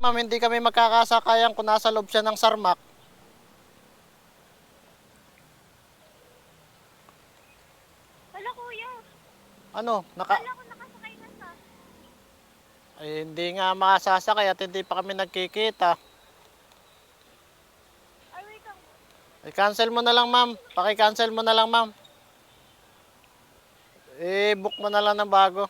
Ma'am, hindi kami magkakasakayan kung nasa loob siya ng sarmak. Wala kuya. Ano, naka... Wala ko nakasakay na sa. Ay, hindi nga makasasakay at hindi pa kami nagkikita. Ay, wait lang. I-cancel mo na lang, ma'am. Paki-cancel mo na lang, ma'am. I-book mo na lang ng bago.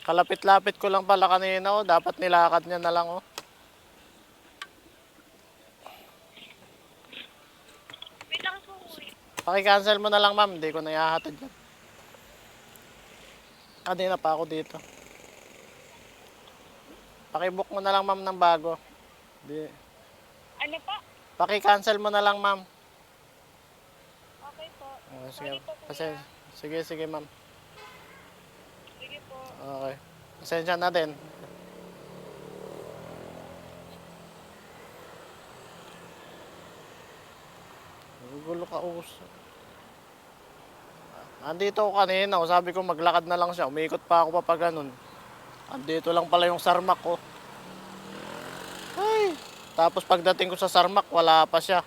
Kalapit-lapit ko lang pala kanina, oh. Dapat nilakad niya na lang, oh. Po. Paki-cancel mo na lang, ma'am. Hindi ko na ihahatid yan. Kanina pa ako dito. Paki-book mo na lang, ma'am, ng bago. Di. Ano pa? Paki-cancel mo na lang, ma'am. Okay po. Oh, sige. Sorry po. Kasi, sige, sige, ma'am. Po. Okay. Pasensya na din. Gulo ka uso. Andito ako kanina, oh. sabi ko maglakad na lang siya. Umikot pa ako pa pa ganun. Andito lang pala yung sarmak ko. Ay! Tapos pagdating ko sa sarmak, wala pa siya.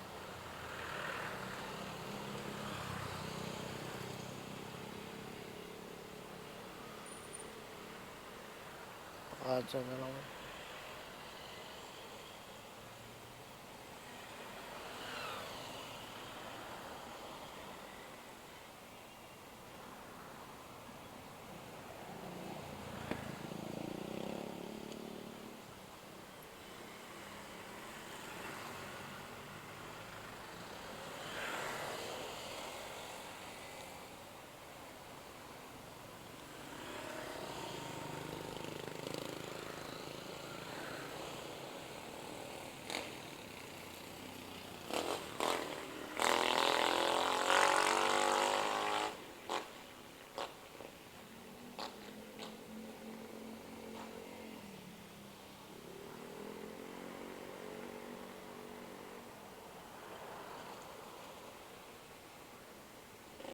Baka dyan na lang.